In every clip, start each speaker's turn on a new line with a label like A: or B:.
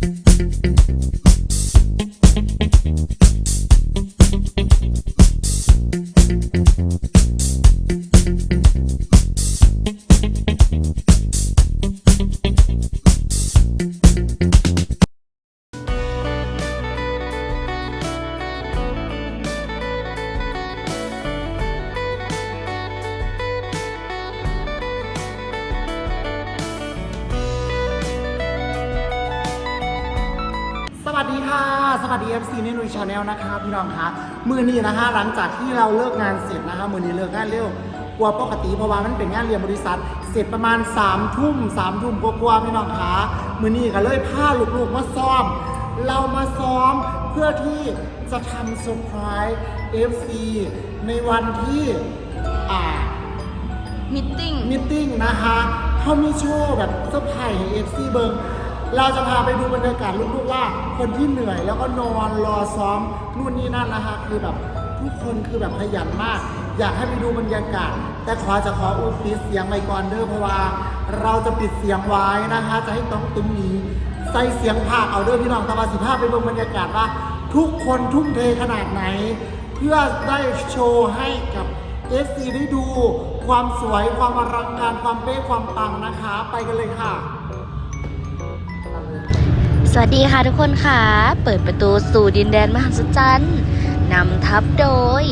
A: thank you ดีค่ะ สวัสดี FC ในนุยชาแนลนะคะพี่น้องคะมือนี้นะคะหลังจากที่เราเลิกงานเสร็จนะคะมือนี้เลิกงานเร็วกว่าปกติเพราะว่ามันเป็นงานเรียนบริษัท เสร็จประมาณ3ามทุ่มสามทุ่มกว่าๆพี่น้องคะมือนี้ก็เลยพาลูกๆมาซ้อม เรามาซ้อมเพื่อที่จะทำเซอร์ไพรส์ FC ในวันที่อ่า
B: มิทติ้ง
A: มิทติ้งนะคะเขามีโชว์แบบเซอร์ไพรส์ให้เอฟซีเบิง เราจะพาไปดูบรรยากาศลูกๆว่า คนที่เหนื่อยแล้วก็นอนรอซ้อมนู่นนี่นั่นนะคะคือแบบทุกคนคือแบบขยันมาก อยากให้ไปดูบรรยากาศ แต่ขอจะขออุปิดเสียงไว้ก่อนเด้อเพราะว่า เราจะปิดเสียงไว้นะคะจะให้ต้องตุ้มนี้ใส่เสียงภาคเอาเด้อพี่น้องตะวันสิภาพไปดูบรรยากาศว่า ทุกคนทุ่มเทขนาดไหน เพื่อได้โชว์ให้กับ FC ได้ดู ความสวยความอลังการความเป๊ะความปังนะคะ ไปกันเลยค่ะ
B: วัสดีค่ะทุกคนค่ะ เปิดประตูสู่ดินแดนมหัศจรรย์นำทัพโดย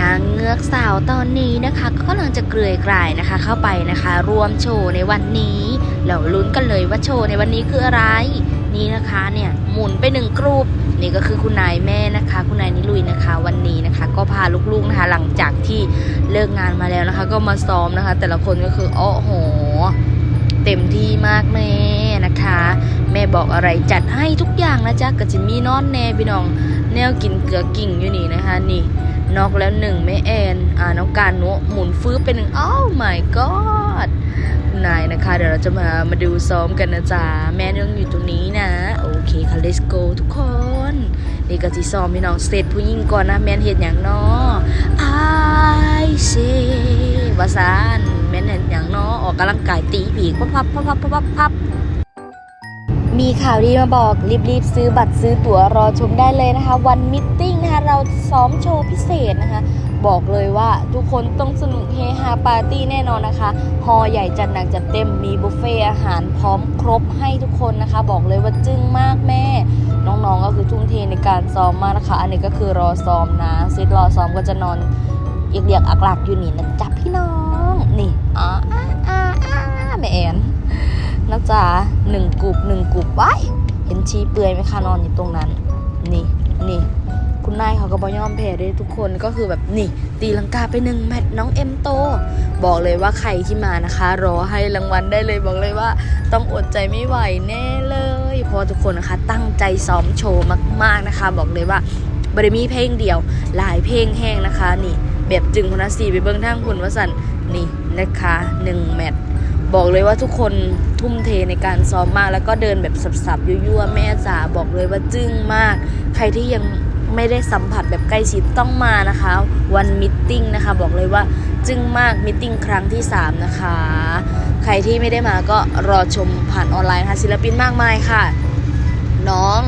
B: นางเงือกสาวตอนนี้นะคะ ก็กำลังจะเกลื่อยกลายนะคะ เข้าไปนะคะ รวมโชว์ในวันนี้เราลุ้นกันเลยว่าโชว์ในวันนี้คืออะไร นี่นะคะเนี่ยหมุนไปหนึ่งกรุ๊ปนี่ก็คือคุณนายแม่นะคะ คุณนายนิลุยนะคะ วันนี้นะคะ ก็พาลูกๆนะคะ หลังจากที่เลิกงานมาแล้วนะคะ ก็มาซ้อมนะคะ แต่ละคนก็คือโอ้โห เต็มที่มากแม่นะคะ แม่บอกอะไรจัดให้ทุกอย่างนะจ๊ะก็จะมีนอนแน่พี่น้อง แนวกินเกลือกิ่งอยู่นี่นะคะนี่นอกแล้วหนึ่งแม่แอนอ่าน้องการนุหมุนฟื้นเป็นหนึ่งอ้าว my god คุณนายนะคะ เดี๋ยวเราจะมามาดูซ้อมกันนะจ๊ะแม่นั่งอยู่ตรงนี้นะ โอเคค่ะ let's go ทุกคน นี่ก็สิซ้อมพี่น้องเสร็จผู้หญิงก่อนนะ แม่เห็นอย่างนาะ I say วาซานแม่เห็นอย่างนาะออกกำลังกายตีผีกพับพับพับพับพับพับพับ มีข่าวดีมาบอกรีบๆซื้อบัตรซื้อตั๋วรอชมได้เลยนะคะ วันมิทติ้งนะคะเราซ้อมโชว์พิเศษนะคะ บอกเลยว่าทุกคนต้องสนุกเฮฮาปาร์ตี้แน่นอนนะคะ ฮอใหญ่จัดหนักจัดเต็มมีบุฟเฟ่อาหารพร้อมครบให้ทุกคนนะคะ บอกเลยว่าจึ้งมากแม่ น้องๆก็คือทุ่มเทในการซ้อมมากนะคะ อันนี้ก็คือรอซ้อมนะเซตรอซ้อมก็จะนอนเอียกๆอักหลักอยู่นี่นะจ๊ะพี่น้องนี่อ๋ออ่าอ่าอ่าแม่แอน นะจ๊ะหนึ่งกลุ่มหนึ่งกลุ่มว้ายเห็นชีเปลือยไหมคะนอนอยู่ตรงนั้น นี่นี่คุณนายเขาก็บอยอมแพ้ด้วยทุกคนก็คือแบบนี่ ตีลังกาไปหนึ่งแมตช์น้องเอ็มโต บอกเลยว่าใครที่มานะคะ รอให้รางวัลได้เลยบอกเลยว่า ต้องอดใจไม่ไหวแน่เลยเพราะทุกคนนะคะ ตั้งใจซ้อมโชว์มาก ๆนะคะ บอกเลยว่าบริมีเพลงเดียว หลายเพลงแห้งนะคะ นี่ แบบจึงพนัสีไปเบิ้งทางคุณวสันนี่นะคะหนึ่งแมตช์ บอกเลยว่าทุกคนทุ่มเทในการซ้อมมาก แล้วก็เดินแบบสับๆยั่วๆแม่จ๋าบอกเลยว่าจึ้งมาก ใครที่ยังไม่ได้สัมผัสแบบใกล้ชิดต้องมานะคะ วันมิทติ้งนะคะ บอกเลยว่าจึ้งมากมิทติ้งครั้งที่ 3 นะคะ ใครที่ไม่ได้มาก็รอชมผ่านออนไลน์ค่ะศิลปินมากมายค่ะ น้อง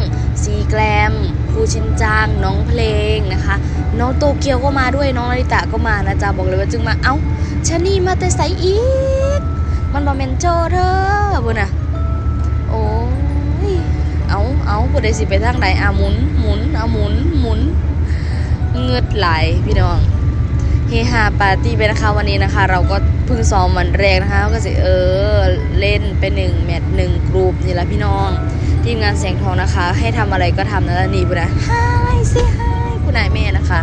B: ซีแกรมครูชินจางน้องเพลงนะคะ น้องโตเกียวก็มาด้วยน้องนาริตะก็มานะจ๊ะบอกเลยว่าจึงมาเอ้าชะนี่มาแต่ใสอีก มันบอเมนโจเธอบุญอะโอ้ยเอาเอาบุได้สิไปทางไหนอะหมุนหมุนเอาหมุนหมุนเงือดไหลพี่น้องเฮฮาปาร์ตี้ไปนะคะวันนี้นะคะ เราก็เพิ่งซ้อมวันแรกนะคะ ก็สิเออเล่นไปหนึ่งแมตช์หนึ่งกรุ๊ปนี่แหละพี่น้อง ทีมงานเสียงทองนะคะ ให้ทำอะไรก็ทำนะแลนี่บุญนะไฮสิไฮคุณนายแม่นะคะ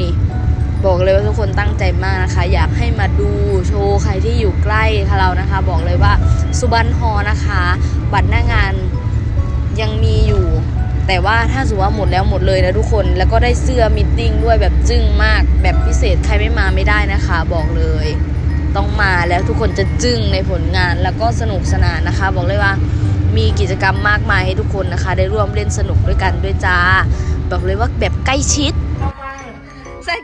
B: นี่ บอกเลยว่าทุกคนตั้งใจมากนะคะ อยากให้มาดูโชว์ใครที่อยู่ใกล้เรานะคะ บอกเลยว่าสุบันฮอนะคะ บัตรหน้างานยังมีอยู่ แต่ว่าถ้าสมมติว่าหมดแล้วหมดเลยนะทุกคนแล้วก็ได้เสื้อมิทติ้งด้วยแบบจึ้งมากแบบพิเศษใครไม่มาไม่ได้นะคะ บอกเลย ต้องมาแล้วทุกคนจะจึ้งในผลงานแล้วก็สนุกสนานนะคะ บอกเลยว่ามีกิจกรรมมากมายให้ทุกคนนะคะ ได้ร่วมเล่นสนุกด้วยกันด้วยจ้า บอกเลยว่าแบบใกล้ชิด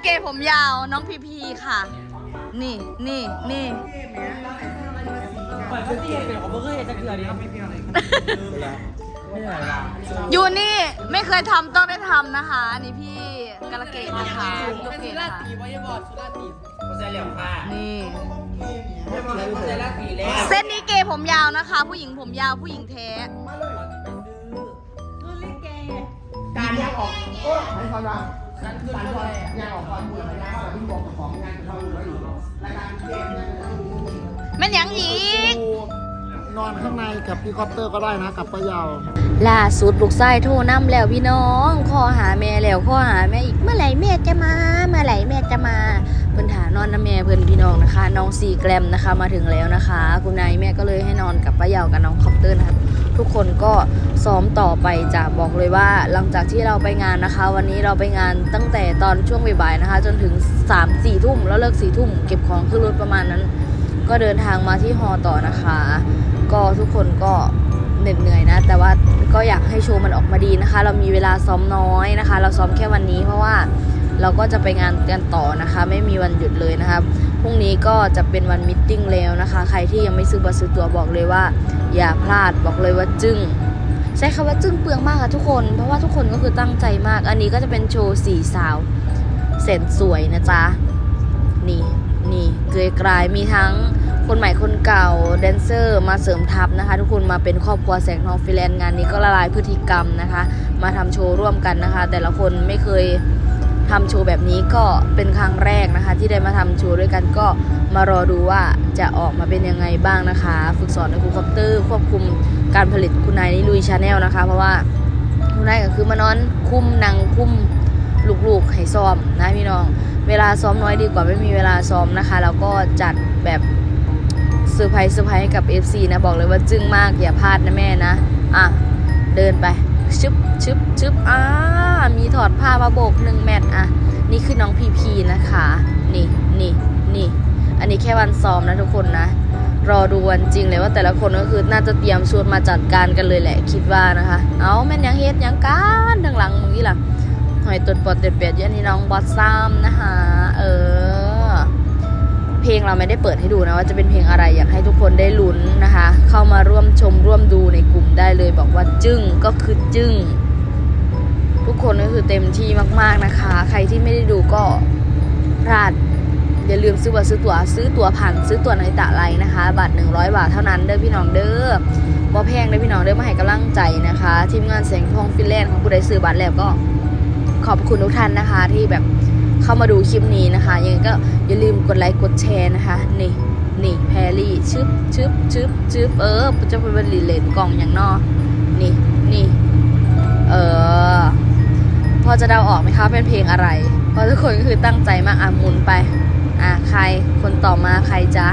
B: เกผมยาวน้องพีพีค่ะ นี่นี่นี่
C: อยู่นี่
B: ไม่เคยทำต้องได้ทำนะคะ นี่พี่กระเกตนะคะกา
D: ลเกตค่ะนี่
B: เส้นนี้เกย์ผมยาวนะคะ ผู้หญิงผมยาวผู้หญิงแท้
A: การเรียกออกให้เขาดัง กการคืออะไรยางออกความมือระยะแต่พี่บอกกับของงานจะทำอยู่แล้วอยู่รายการเกมเนี่ยจะทำอยู่
B: แม่นหยังอีก
A: นอนข้างในกับพี่คอปเตอร์ก็ได้นะกับป้ายาว
B: ล่าสุดลูกไส้โทรน้ำแล้วพี่น้องข้อหาแม่แล้วข้อหาแม่อีกเมื่อไหร่แม่จะมา เมื่อไหร่แม่จะมา เพิ่นถานอนน้ำแม่เพิ่นพี่น้องนะคะ น้องซีแกรมนะคะมาถึงแล้วนะคะ คุณนายแม่ก็เลยให้นอนกับป้ายาวกับน้องคอปเตอร์นะครับทุกคนก็ซ้อมต่อไปจะบอกเลยว่าหลังจากที่เราไปงานนะคะ วันนี้เราไปงานตั้งแต่ตอนช่วงบ่ายๆนะคะ จนถึง3ามสี่ทุ่มแล้วเลิกสี่ทุ่มเก็บของขึ้นรถประมาณนั้น ก็เดินทางมาที่ฮอต่อนะคะ ก็ทุกคนก็เหน็ดเหนื่อยนะ แต่ว่าก็อยากให้โชว์มันออกมาดีนะคะ เรามีเวลาซ้อมน้อยนะคะ เราซ้อมแค่วันนี้เพราะว่า เราก็จะไปงานกันต่อนะคะ ไม่มีวันหยุดเลยนะคะพรุ่งนี้ก็จะเป็นวันมิทติ้งแล้วนะคะ ใครที่ยังไม่ซื้อบัตรซื้อตั๋วบอกเลยว่า อย่าพลาดบอกเลยว่าจึ้งใช้คำว่าจึ้งเปลืองมากค่ะทุกคน เพราะว่าทุกคนก็คือตั้งใจมาก อันนี้ก็จะเป็นโชว์สี่สาวเสร็จสวยนะจ๊ะนี่นี่เกยกลายมีทั้งคนใหม่คนเก่าแดนเซอร์มาเสริมทัพนะคะ ทุกคนมาเป็นครอบครัวแสงทองฟิแลนซ์งานนี้ก็ละลายพฤติกรรมนะคะ มาทำโชว์ร่วมกันนะคะ แต่ละคนไม่เคย ทำโชว์แบบนี้ก็เป็นครั้งแรกนะคะ ที่ได้มาทำโชว์ด้วยกันก็มารอดูว่าจะออกมาเป็นยังไงบ้างนะคะ ฝึกสอนในครูคอปเตอร์ควบคุมการผลิตคุณนายนิลุยชาแนลนะคะ เพราะว่าคุณนายก็คือมานอนคุ้มนางคุ้มลูกๆให้ซ้อมนะพี่น้อง เวลาซ้อมน้อยดีกว่าไม่มีเวลาซ้อมนะคะแล้วก็จัดแบบเซอร์ไพรส์เซอร์ไพรส์ให้กับ FC นะบอกเลยว่าจึ้งมากอย่าพลาดนะแม่นะ อะ เดินไป ชึบชึบชึบอ่ามีถอดผ้ามาโบกหนึ่งแมตอะ นี่คือน้องพีพีนะคะ นี่นี่นี่ อันนี้แค่วันซ้อมนะทุกคนนะ รอดูวันจริงเลยว่าแต่ละคนก็คือน่าจะเตรียมชุดมาจัดการกันเลยแหละคิดว่านะคะ เอาแม่นยังเฮ็ดยังการดังหลังมึงนี่ล่ะหอยตุดปอดเด็ดเปียดยันนี่น้องบอสซัมนะคะ เออ เพลงเราไม่ได้เปิดให้ดูนะว่าจะเป็นเพลงอะไรอยากให้ทุกคนได้ลุ้นนะคะ เข้ามาร่วมชมร่วมดูในกลุ่มได้เลย บอกว่าจึ้งก็คือจึ้ง ทุกคนก็คือเต็มที่มากๆนะคะ ใครที่ไม่ได้ดูก็พลาดอย่าลืมซื้อบัตรซื้อตั๋วซื้อตั๋วผ่านซื้อตั๋วในตะไลนะคะ บัตร100 บาทเท่านั้นเด้อพี่น้องเด้อบ่แพงเด้อพี่น้องเด้อมาให้กำลังใจนะคะทีมงานเสียงทองฟินแลนด์ของผู้ใดซื้อบัตรแล้วก็ขอบคุณทุกท่านนะคะที่แบบ เข้ามาดูคลิปนี้นะคะยังไงก็อย่าลืมกดไลค์กดแชร์นะคะนี่นี่แพรรี่ชึบชึบชึบชึบเออจะเป็นรีเลนกล่องอย่างนอนี่นี่เออพอจะเดาออกไหมคะเป็นเพลงอะไรเพราะทุกคนก็คือตั้งใจมากอะหมุนไปอะใครคนต่อมาใครจ๊ะ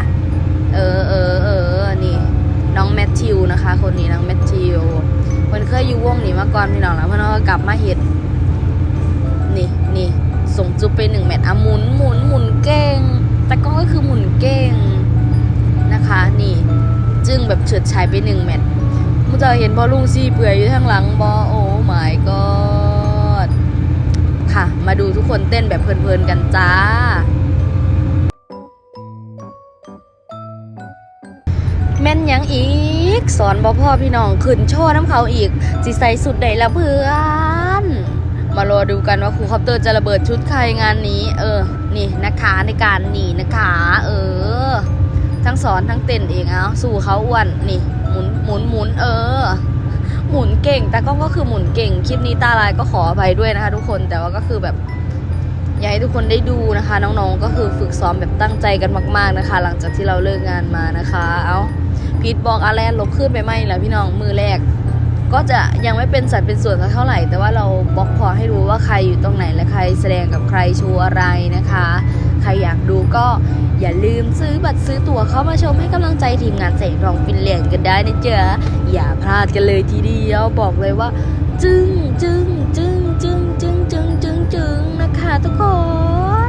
B: เออเออเออนี่น้องแมทธิวนะคะ คนนี้น้องแมทธิวเพิ่นเคยอยู่วงนี้มาก่อนพี่น้องแล้วเพิ่นก็กลับมาเฮ็ด ส่งจุบไปหนึ่งแมตช์อะหมุนหมุนหมุนเก่ง แต่ก็ก็คือหมุนเก่งนะคะ นี่ จึงแบบเฉิดฉายไปหนึ่งแมตช์มุจะเห็นบอลลุงซี่เปื่อยอยู่ข้างหลังบอโอ้ my god ค่ะ มาดูทุกคนเต้นแบบเพลินๆกันจ้าแม่นยังอีก สอนบ่พ่อพี่น้องขึ้นโชว์น้ำเขาอีกสิใส่สุดใดละเพื่อ มารอดูกันว่าครูคอปเตอร์จะระเบิดชุดใครงานนี้ เออ นี่นะคะในการหนีนะคะ เออ ทั้งสอนทั้งเต้นเองเอาสู่เขาอ้วนนี่หมุนหมุนหมุนเออ หมุนเก่ง แต่ก็ก็คือหมุนเก่งคลิปนี้ตาลายก็ขออภัยด้วยนะคะ ทุกคนแต่ว่าก็คือแบบอยากให้ทุกคนได้ดูนะคะ น้องๆ ก็คือฝึกซ้อมแบบตั้งใจกันมากๆนะคะ หลังจากที่เราเลิกงานมานะคะ เอาพีทบอกอาแลนลบขึ้นไปไหมแล้วพี่น้องมือแรก ก็จะยังไม่เป็นสัดเป็นส่วนสักเท่าไหร่ แต่ว่าเราบล็อกพอให้รู้ว่าใครอยู่ตรงไหนและใครแสดงกับใครโชว์อะไรนะคะ ใครอยากดูก็อย่าลืมซื้อบัตรซื้อตั๋วเข้ามาชมให้กำลังใจทีมงานแสงทองฟินแลนด์กันได้นะจ๊ะอย่าพลาดกันเลยทีเดียวบอกเลยว่า จึ้งจึ้งจึ้งจึ้งจึ้งจึ้งจึ้งจึ้งนะคะทุกคน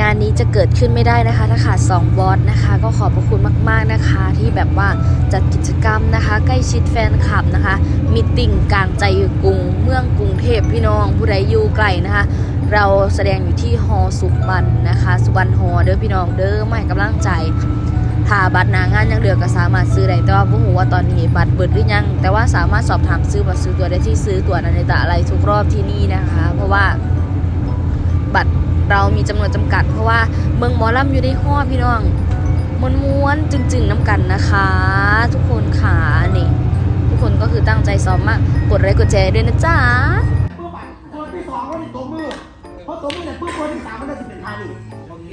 B: งานนี้จะเกิดขึ้นไม่ได้นะคะ ถ้าขาด 2 บอสนะคะ ก็ขอบพระคุณมากๆนะคะ ที่แบบว่าจัดกิจกรรมนะคะ ใกล้ชิดแฟนคลับนะคะมิตติ่งกลางใจกรุง เมืองกรุงเทพพี่น้องผู้ใดอยู่ไกลนะคะ เราแสดงอยู่ที่ฮอสุบันนะคะ สุบันฮอเด้อพี่น้องเด้อมาให้กำลังใจถ้าบัตรหนางานยังเหลือก็สามารถซื้อได้แต่ว่าบ่ฮู้ว่าตอนนี้บัตรเบิดหรือยัง แต่ว่าสามารถสอบถามซื้อบัตรซื้อตัวได้ที่ซื้อตัวนันในตะอะไรทุกรอบที่นี่นะคะ เพราะว่าบัตร เรามีจำนวนจำกัด เพราะว่าเมืองหมอลำอยู่ในห้อพี่น้องมวนม้วนๆจึงๆน้ำกันนะคะ ทุกคนขานี่ ทุกคนก็คือตั้งใจซ้อมมากกดไลค์กดแชร์ด้วยนะจ๊ะ
D: ปุ๊บอะคนที่สองก็เป็นตัวมือเพราะตัวมือเนี่ยปุ๊บคนที่สามมันจะสิเป็นทานี
C: โอเค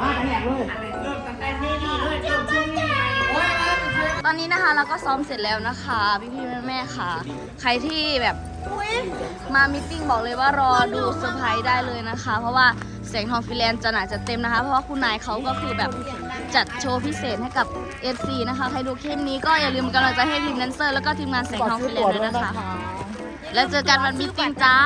D: มากันแหลกเลย
C: เริ่มตั้งแต่นี่นี่เลยเริ่มช่วงนี้โอ้ย
B: ตอนนี้นะคะเราก็ซ้อมเสร็จแล้วนะคะ พี่พี่แม่แม่ๆค่ะ ใครที่แบบมามิทติ้งบอกเลยว่ารอดูเซอร์ไพรส์ได้เลยนะคะ เพราะว่า แสงทองฟิแลนด์จะหนาจะเต็มนะคะ เพราะว่าคุณนายเขาก็คือแบบจัดโชว์พิเศษให้กับ FC นะคะ ใครดูคลิปนี้ก็อย่าลืมกำลังใจให้ทีมแดนเซอร์แล้วก็ทีมงานแสงทองฟิแลนด์ด้วยนะคะ แล้วเจอกันวันมิตติ้งจ้า